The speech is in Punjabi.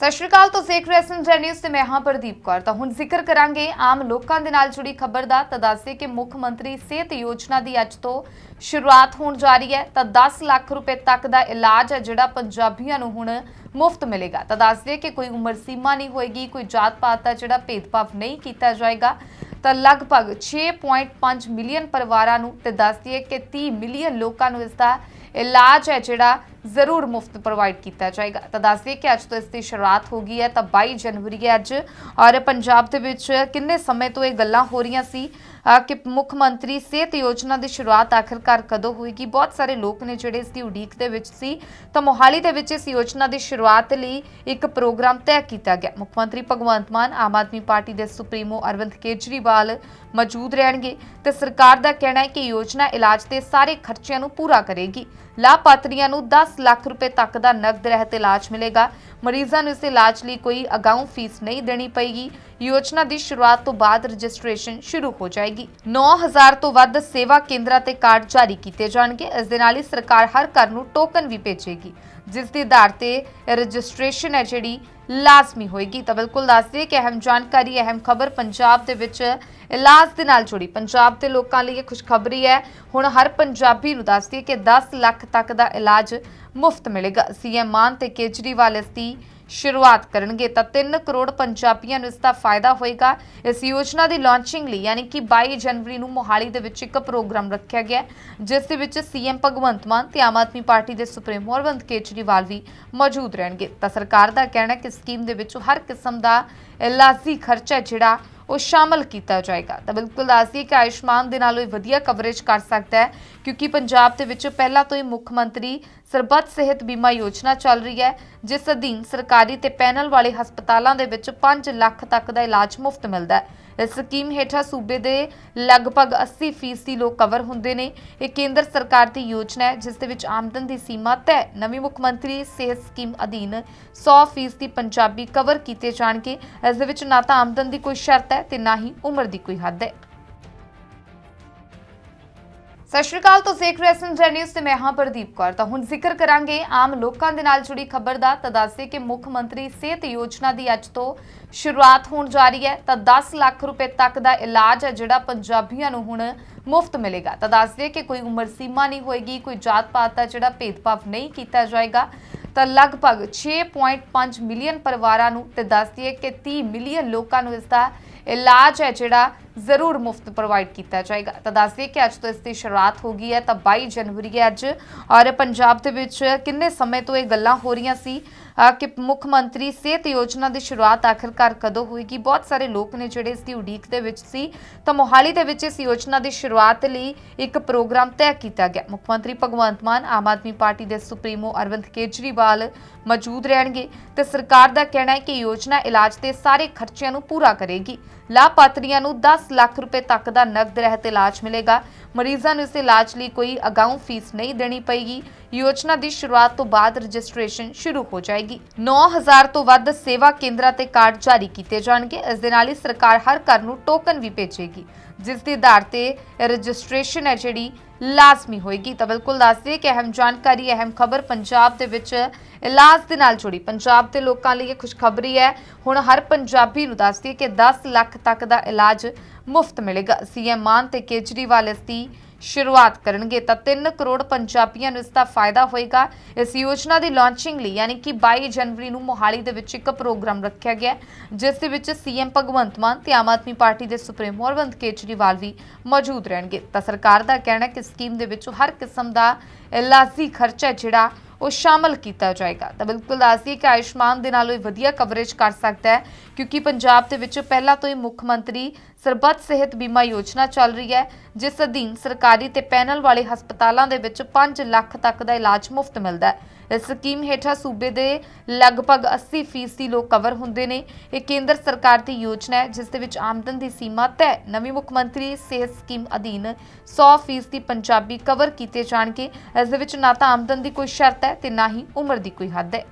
ਸਤਿ ਸ਼੍ਰੀ ਅਕਾਲ, ਤੁਸੀਂ ਦੇਖ ਰਹੇ ਸਨ ਜੈ ਨਿਊਜ਼ ਤੇ ਮੈਂ ਹਾਂ ਪ੍ਰਦੀਪ ਕੌਰ। ਤਾਂ ਹੁਣ ਜ਼ਿਕਰ ਕਰਾਂਗੇ ਆਮ ਲੋਕਾਂ ਦੇ ਨਾਲ ਜੁੜੀ ਖਬਰ ਦਾ। ਤਾਂ ਦੱਸਦੇ ਕਿ ਮੁੱਖ ਮੰਤਰੀ ਸਿਹਤ ਯੋਜਨਾ ਦੀ ਅੱਜ ਤੋਂ ਸ਼ੁਰੂਆਤ ਹੋਣ ਜਾ ਰਹੀ ਹੈ। ਤਾਂ 10 ਲੱਖ ਰੁਪਏ ਤੱਕ ਦਾ ਇਲਾਜ ਹੈ ਜਿਹੜਾ ਪੰਜਾਬੀਆਂ ਨੂੰ ਹੁਣ ਮੁਫਤ ਮਿਲੇਗਾ। ਤਾਂ ਦੱਸਦੇ ਕਿ ਕੋਈ ਉਮਰ ਸੀਮਾ ਨਹੀਂ ਹੋਏਗੀ, ਕੋਈ ਜਾਤ ਪਾਤ ਦਾ ਜਿਹੜਾ ਭੇਦਭਾਵ ਨਹੀਂ ਕੀਤਾ ਜਾਏਗਾ। ਤਾਂ ਲਗਭਗ 6.5 ਮਿਲੀਅਨ ਪਰਿਵਾਰਾਂ ਨੂੰ ਤੇ ਦੱਸਦੀ ਹੈ ਕਿ 30 ਮਿਲੀਅਨ ਲੋਕਾਂ ਨੂੰ ਇਸ ਦਾ ਇਲਾਜ ਹੈ ਜਿਹੜਾ ਜ਼ਰੂਰ ਮੁਫਤ ਪ੍ਰੋਵਾਈਡ ਕੀਤਾ ਜਾਏਗਾ। ਤਾਂ ਦੱਸ ਦਈਏ ਕਿ ਅੱਜ ਤੋਂ ਇਸ ਦੀ ਸ਼ੁਰੂਆਤ ਹੋ ਗਈ ਹੈ, ਤਾਂ 22 ਜਨਵਰੀ ਹੈ ਅੱਜ। ਔਰ ਪੰਜਾਬ ਦੇ ਵਿੱਚ ਕਿੰਨੇ ਸਮੇਂ ਤੋਂ ਇਹ ਗੱਲਾਂ ਹੋ ਰਹੀਆਂ ਸੀ? ਕਿ ਮੁੱਖ ਮੰਤਰੀ ਸਿਹਤ ਯੋਜਨਾ ਦੀ ਸ਼ੁਰੂਆਤ ਆਖਿਰਕਾਰ ਕਦੋਂ ਹੋਏਗੀ? ਬਹੁਤ ਸਾਰੇ ਲੋਕ ਨੇ ਜਿਹੜੇ ਇਸ ਦੀ ਉਡੀਕ ਦੇ ਵਿੱਚ ਸੀ, ਤਾਂ ਮੋਹਾਲੀ ਦੇ ਵਿੱਚ ਇਸ ਯੋਜਨਾ ਦੀ ਸ਼ੁਰੂਆਤ ਲਈ ਇੱਕ ਪ੍ਰੋਗਰਾਮ ਤੈਅ ਕੀਤਾ ਗਿਆ। ਮੁੱਖ ਮੰਤਰੀ ਭਗਵੰਤ ਮਾਨ ਆਮ ਆਦਮੀ ਪਾਰਟੀ ਦੇ ਸੁਪਰੀਮੋ ਅਰਵਿੰਦ ਕੇਜਰੀਵਾਲ ਮੌਜੂਦ ਰਹਿਣਗੇ ਤੇ ਸਰਕਾਰ ਦਾ ਕਹਿਣਾ ਹੈ ਕਿ ਯੋਜਨਾ ਇਲਾਜ ਦੇ ਸਾਰੇ ਖਰਚਿਆਂ ਨੂੰ ਪੂਰਾ ਕਰੇਗੀ। ਲਾਭਪਾਤਰੀਆਂ ਨੂੰ 10 ਲੱਖ ਰੁਪਏ ਤੱਕ ਦਾ ਨਕਦ ਰਹਿਤ ਇਲਾਜ ਮਿਲੇਗਾ। ਮਰੀਜ਼ਾਂ ਨੂੰ ਇਸ ਇਲਾਜ ਲਈ ਕੋਈ ਅਗਾਊਂ ਫੀਸ ਨਹੀਂ ਦੇਣੀ ਪਏਗੀ। ਯੋਜਨਾ ਦੀ ਸ਼ੁਰੂਆਤ ਤੋਂ ਬਾਅਦ ਰਜਿਸਟ੍ਰੇਸ਼ਨ ਸ਼ੁਰੂ ਹੋ ਜਾਏਗੀ। 9000 ਤੋਂ ਵੱਧ ਸੇਵਾ ਕੇਂਦਰਾਂ ਤੇ ਕਾਰਡ ਜਾਰੀ ਕੀਤੇ ਜਾਣਗੇ। ਇਸ ਦੇ ਨਾਲ ਹੀ ਸਰਕਾਰ ਹਰ ਘਰ ਨੂੰ ਟੋਕਨ ਵੀ ਭੇਜੇਗੀ, ਜਿਸ ਦੇ ਆਧਾਰ ਤੇ ਰਜਿਸਟ੍ਰੇਸ਼ਨ ਹੈ ਜਿਹੜੀ, ਲਾਜ਼ਮੀ ਹੋਏਗੀ। ਤਾਂ ਬਿਲਕੁਲ ਦੱਸ ਦਈਏ ਕਿ ਅਹਿਮ ਜਾਣਕਾਰੀ, ਅਹਿਮ ਖਬਰ ਪੰਜਾਬ ਦੇ ਵਿੱਚ ਇਲਾਜ ਦੇ ਨਾਲ ਜੁੜੀ। ਪੰਜਾਬ ਦੇ ਲੋਕਾਂ ਲਈ ਇਹ ਖੁਸ਼ਖਬਰੀ ਹੈ। ਹੁਣ ਹਰ ਪੰਜਾਬੀ ਨੂੰ ਦੱਸ ਦਈਏ ਕਿ 10 ਲੱਖ ਤੱਕ ਦਾ ਇਲਾਜ ਮੁਫਤ ਮਿਲੇਗਾ। ਸੀਐਮ ਮਾਨ ਤੇ ਕੇਜਰੀਵਾਲ ਇਸ ਦੀ ਸ਼ੁਰੂਆਤ ਕਰਨਗੇ ਤਾਂ 3 ਕਰੋੜ ਪੰਜਾਬੀਆਂ ਨੂੰ ਇਸ ਦਾ ਫਾਇਦਾ ਹੋਏਗਾ। ਇਸ ਯੋਜਨਾ ਦੀ ਲਾਂਚਿੰਗ ਲਈ ਯਾਨੀ ਕਿ 22 ਜਨਵਰੀ ਨੂੰ ਮੋਹਾਲੀ ਦੇ ਵਿੱਚ ਇੱਕ ਪ੍ਰੋਗਰਾਮ ਰੱਖਿਆ ਗਿਆ ਜਿਸ ਦੇ ਵਿੱਚ ਸੀਐਮ ਭਗਵੰਤ ਮਾਨ ਤੇ ਆਮ ਆਦਮੀ ਪਾਰਟੀ ਦੇ ਸੁਪਰੀਮੋ ਅਰਵਿੰਦ ਕੇਜਰੀਵਾਲ ਵੀ ਮੌਜੂਦ ਰਹਿਣਗੇ। ਤਾਂ ਸਰਕਾਰ ਦਾ ਕਹਿਣਾ ਹੈ ਕਿ ਸਕੀਮ ਦੇ ਵਿੱਚ ਹਰ ਕਿਸਮ ਦਾ ਇਲਾਜੀ ਖਰਚਾ ਜਿਹੜਾ ਉਹ ਸ਼ਾਮਲ ਕੀਤਾ ਜਾਏਗਾ। ਤਾਂ ਬਿਲਕੁਲ ਦੱਸਦੀ ਕਿ ਆਯੁਸ਼ਮਾਨ ਦੇ ਨਾਲ ਇਹ ਵਧੀਆ ਕਵਰੇਜ ਕਰ ਸਕਦਾ ਹੈ, ਕਿਉਂਕਿ ਪੰਜਾਬ ਦੇ ਵਿੱਚ ਪਹਿਲਾਂ ਤੋਂ ਹੀ ਮੁੱਖ ਮੰਤਰੀ ਸਰਬੱਤ ਸਿਹਤ ਬੀਮਾ ਯੋਜਨਾ ਚੱਲ ਰਹੀ ਹੈ, ਜਿਸ ਅਧੀਨ ਸਰਕਾਰੀ ਤੇ ਪੈਨਲ ਵਾਲੇ ਹਸਪਤਾਲਾਂ ਦੇ ਵਿੱਚ 5 ਲੱਖ ਤੱਕ ਦਾ ਇਲਾਜ ਮੁਫਤ ਮਿਲਦਾ ਹੈ। ਇਸ ਸਕੀਮ ਹੇਠਾਂ ਸੂਬੇ ਦੇ ਲਗਭਗ 80% ਫੀਸਦੀ ਲੋਕ ਕਵਰ ਹੁੰਦੇ ਨੇ। ਇਹ ਕੇਂਦਰ ਸਰਕਾਰ ਦੀ ਯੋਜਨਾ ਹੈ, ਜਿਸ ਦੇ ਵਿੱਚ ਆਮਦਨ ਦੀ ਸੀਮਾ ਤੈਅ ਨਵੀਂ ਮੁੱਖ ਮੰਤਰੀ ਸਿਹਤ ਸਕੀਮ ਅਧੀਨ 100% ਫੀਸਦੀ ਪੰਜਾਬੀ ਕਵਰ ਕੀਤੇ ਜਾਣਗੇ। ਇਸ ਦੇ ਵਿੱਚ ਨਾ ਤਾਂ ਆਮਦਨ ਦੀ ਕੋਈ ਸ਼ਰਤ ਹੈ ਤੇ ਨਾ ਹੀ ਉਮਰ ਦੀ ਕੋਈ ਹੱਦ ਹੈ। ਸਤਿ ਸ਼੍ਰੀ ਅਕਾਲ, ਤੁਸੀਂ ਦੇਖ ਰਹੇ ਸਨ ਜੈ ਨਿਊਜ਼ ਤੇ ਮੈਂ ਹਾਂ ਪ੍ਰਦੀਪ ਕੌਰ। ਤਾਂ ਹੁਣ ਜ਼ਿਕਰ ਕਰਾਂਗੇ ਆਮ ਲੋਕਾਂ ਦੇ ਨਾਲ ਜੁੜੀ ਖਬਰ ਦਾ। ਤਾਂ ਦੱਸਦੇ ਕਿ ਮੁੱਖ ਮੰਤਰੀ ਸਿਹਤ ਯੋਜਨਾ ਦੀ ਅੱਜ ਤੋਂ ਸ਼ੁਰੂਆਤ ਹੋਣ ਜਾ ਰਹੀ ਹੈ। ਤਾਂ 10 ਲੱਖ ਰੁਪਏ ਤੱਕ ਦਾ ਇਲਾਜ ਹੈ ਜਿਹੜਾ ਪੰਜਾਬੀਆਂ ਨੂੰ ਹੁਣ ਮੁਫਤ ਮਿਲੇਗਾ। ਤਾਂ ਦੱਸਦੇ ਕਿ ਕੋਈ ਉਮਰ ਸੀਮਾ ਨਹੀਂ ਹੋਏਗੀ, ਕੋਈ ਜਾਤ ਪਾਤ ਦਾ ਜਿਹੜਾ ਭੇਦਭਾਵ ਨਹੀਂ ਕੀਤਾ ਜਾਏਗਾ। ਤਾਂ ਲਗਭਗ 6.5 ਮਿਲੀਅਨ ਪਰਿਵਾਰਾਂ ਨੂੰ ਤੇ ਦੱਸਦੀ ਹੈ ਕਿ 30 ਮਿਲੀਅਨ ਲੋਕਾਂ ਨੂੰ ਇਸ ਦਾ ਇਲਾਜ ਹੈ ਜਿਹੜਾ ਜ਼ਰੂਰ ਮੁਫਤ ਪ੍ਰੋਵਾਈਡ ਕੀਤਾ ਜਾਏਗਾ। ਤਾਂ ਦੱਸ ਦਈਏ ਕਿ ਅੱਜ ਤੋਂ ਇਸ ਦੀ ਸ਼ੁਰੂਆਤ ਹੋ ਗਈ ਹੈ, ਤਾਂ 22 ਜਨਵਰੀ ਹੈ ਅੱਜ। ਔਰ ਪੰਜਾਬ ਦੇ ਵਿੱਚ ਕਿੰਨੇ ਸਮੇਂ ਤੋਂ ਇਹ ਗੱਲਾਂ ਹੋ ਰਹੀਆਂ ਸੀ? ਕਿ ਮੁੱਖ ਮੰਤਰੀ ਸਿਹਤ ਯੋਜਨਾ ਦੀ ਸ਼ੁਰੂਆਤ ਆਖਿਰਕਾਰ ਕਦੋਂ ਹੋਏਗੀ? ਬਹੁਤ ਸਾਰੇ ਲੋਕ ਨੇ ਜਿਹੜੇ ਇਸ ਦੀ ਉਡੀਕ ਦੇ ਵਿੱਚ ਸੀ। ਤਾਂ ਮੋਹਾਲੀ ਦੇ ਵਿੱਚ ਇਸ ਯੋਜਨਾ ਦੀ ਸ਼ੁਰੂਆਤ ਲਈ ਇੱਕ ਪ੍ਰੋਗਰਾਮ ਤੈਅ ਕੀਤਾ ਗਿਆ। ਮੁੱਖ ਮੰਤਰੀ ਭਗਵੰਤ ਮਾਨ ਆਮ ਆਦਮੀ ਪਾਰਟੀ ਦੇ ਸੁਪਰੀਮੋ ਅਰਵਿੰਦ ਕੇਜਰੀਵਾਲ ਮੌਜੂਦ ਰਹਿਣਗੇ ਤੇ ਸਰਕਾਰ ਦਾ ਕਹਿਣਾ ਹੈ ਕਿ ਯੋਜਨਾ ਇਲਾਜ ਦੇ ਸਾਰੇ ਖਰਚਿਆਂ ਨੂੰ ਪੂਰਾ ਕਰੇਗੀ। ਲਾਭਪਾਤਰੀਆਂ ਨੂੰ 10 ਲੱਖ ਰੁਪਏ ਤੱਕ ਦਾ ਨਕਦ ਰਹਿਤ ਇਲਾਜ ਮਿਲੇਗਾ। ਮਰੀਜ਼ਾਂ ਨੂੰ ਇਸ ਇਲਾਜ ਲਈ ਕੋਈ ਅਗਾਊਂ ਫੀਸ ਨਹੀਂ ਦੇਣੀ ਪਏਗੀ। ਯੋਜਨਾ ਦੀ ਸ਼ੁਰੂਆਤ ਤੋਂ ਬਾਅਦ ਰਜਿਸਟ੍ਰੇਸ਼ਨ ਸ਼ੁਰੂ ਹੋ ਜਾਏਗੀ। 9000 ਤੋਂ ਵੱਧ ਸੇਵਾ ਕੇਂਦਰਾਂ ਤੇ ਕਾਰਡ ਜਾਰੀ ਕੀਤੇ ਜਾਣਗੇ। ਇਸ ਦੇ ਨਾਲ ਹੀ ਸਰਕਾਰ ਹਰ ਘਰ ਨੂੰ ਟੋਕਨ ਵੀ ਭੇਜੇਗੀ। ਜਿਸ ਦੇ ਆਧਾਰ ਤੇ ਰਜਿਸਟ੍ਰੇਸ਼ਨ ਹੈ ਜਿਹੜੀ ਲਾਜ਼ਮੀ ਹੋਏਗੀ। ਤਾਂ ਬਿਲਕੁਲ ਦੱਸ ਦਈਏ ਕਿ ਅਹਿਮ ਜਾਣਕਾਰੀ, ਅਹਿਮ ਖਬਰ ਪੰਜਾਬ ਦੇ ਵਿੱਚ ਇਲਾਜ ਦੇ ਨਾਲ ਜੁੜੀ। ਪੰਜਾਬ ਦੇ ਲੋਕਾਂ ਲਈ ਇਹ ਖੁਸ਼ਖਬਰੀ ਹੈ। ਹੁਣ ਹਰ ਪੰਜਾਬੀ ਨੂੰ ਦੱਸ ਦਈਏ ਕਿ 10 ਲੱਖ ਤੱਕ ਦਾ ਇਲਾਜ ਮੁਫਤ ਮਿਲੇਗਾ। ਸੀਐਮ ਮਾਨ ਤੇ ਕੇਜਰੀਵਾਲ ਇਸ ਦੀ ਸ਼ੁਰੂਆਤ ਕਰਨਗੇ ਤਾਂ 3 ਕਰੋੜ ਪੰਜਾਬੀਆਂ ਨੂੰ ਇਸ ਦਾ ਫਾਇਦਾ ਹੋਏਗਾ। ਇਸ ਯੋਜਨਾ ਦੀ ਲਾਂਚਿੰਗ ਲਈ ਯਾਨੀ ਕਿ 22 ਜਨਵਰੀ ਨੂੰ ਮੋਹਾਲੀ ਦੇ ਵਿੱਚ ਇੱਕ ਪ੍ਰੋਗਰਾਮ ਰੱਖਿਆ ਗਿਆ ਜਿਸ ਦੇ ਵਿੱਚ ਸੀਐਮ ਭਗਵੰਤ ਮਾਨ ਤੇ ਆਮ ਆਦਮੀ ਪਾਰਟੀ ਦੇ ਸੁਪਰੀਮੋ ਅਰਵਿੰਦ ਕੇਜਰੀਵਾਲ ਵੀ ਮੌਜੂਦ ਰਹਿਣਗੇ। ਤਾਂ ਸਰਕਾਰ ਦਾ ਕਹਿਣਾ ਹੈ ਕਿ ਸਕੀਮ ਦੇ ਵਿੱਚ ਹਰ ਕਿਸਮ ਦਾ ਇਲਾਜੀ ਖਰਚਾ ਜਿਹੜਾ ਉਹ ਸ਼ਾਮਲ ਕੀਤਾ ਜਾਏਗਾ। ਤਾਂ ਬਿਲਕੁਲ ਦੱਸਦੀ ਕਿ ਆਯੁਸ਼ਮਾਨ ਦੇ ਨਾਲ ਇਹ ਵਧੀਆ ਕਵਰੇਜ ਕਰ ਸਕਦਾ ਹੈ, ਕਿਉਂਕਿ ਪੰਜਾਬ ਦੇ ਵਿੱਚ ਪਹਿਲਾਂ ਤੋਂ ਹੀ ਮੁੱਖ ਮੰਤਰੀ ਸਰਬੱਤ ਸਿਹਤ ਬੀਮਾ ਯੋਜਨਾ ਚੱਲ ਰਹੀ ਹੈ, ਜਿਸ ਅਧੀਨ ਸਰਕਾਰੀ ਤੇ ਪੈਨਲ ਵਾਲੇ ਹਸਪਤਾਲਾਂ ਦੇ ਵਿੱਚ 5 ਲੱਖ ਤੱਕ ਦਾ ਇਲਾਜ ਮੁਫਤ ਮਿਲਦਾ ਹੈ। ਇਸ ਸਕੀਮ ਹੇਠਾਂ ਸੂਬੇ ਦੇ ਲਗਭਗ 80% ਫੀਸਦੀ ਲੋਕ ਕਵਰ ਹੁੰਦੇ ਨੇ। ਇਹ ਕੇਂਦਰ ਸਰਕਾਰ ਦੀ ਯੋਜਨਾ ਹੈ, ਜਿਸ ਦੇ ਵਿੱਚ ਆਮਦਨ ਦੀ ਸੀਮਾ ਤੈਅ। ਨਵੀਂ ਮੁੱਖ ਮੰਤਰੀ ਸਿਹਤ ਸਕੀਮ ਅਧੀਨ 100% ਫੀਸਦੀ ਪੰਜਾਬੀ ਕਵਰ ਕੀਤੇ ਜਾਣਗੇ। ਇਸ ਦੇ ਵਿੱਚ ਨਾ ਤਾਂ ਆਮਦਨ ਦੀ ਕੋਈ ਸ਼ਰਤ ਹੈ ਤੇ ਨਾ ਹੀ ਉਮਰ ਦੀ ਕੋਈ ਹੱਦ ਹੈ।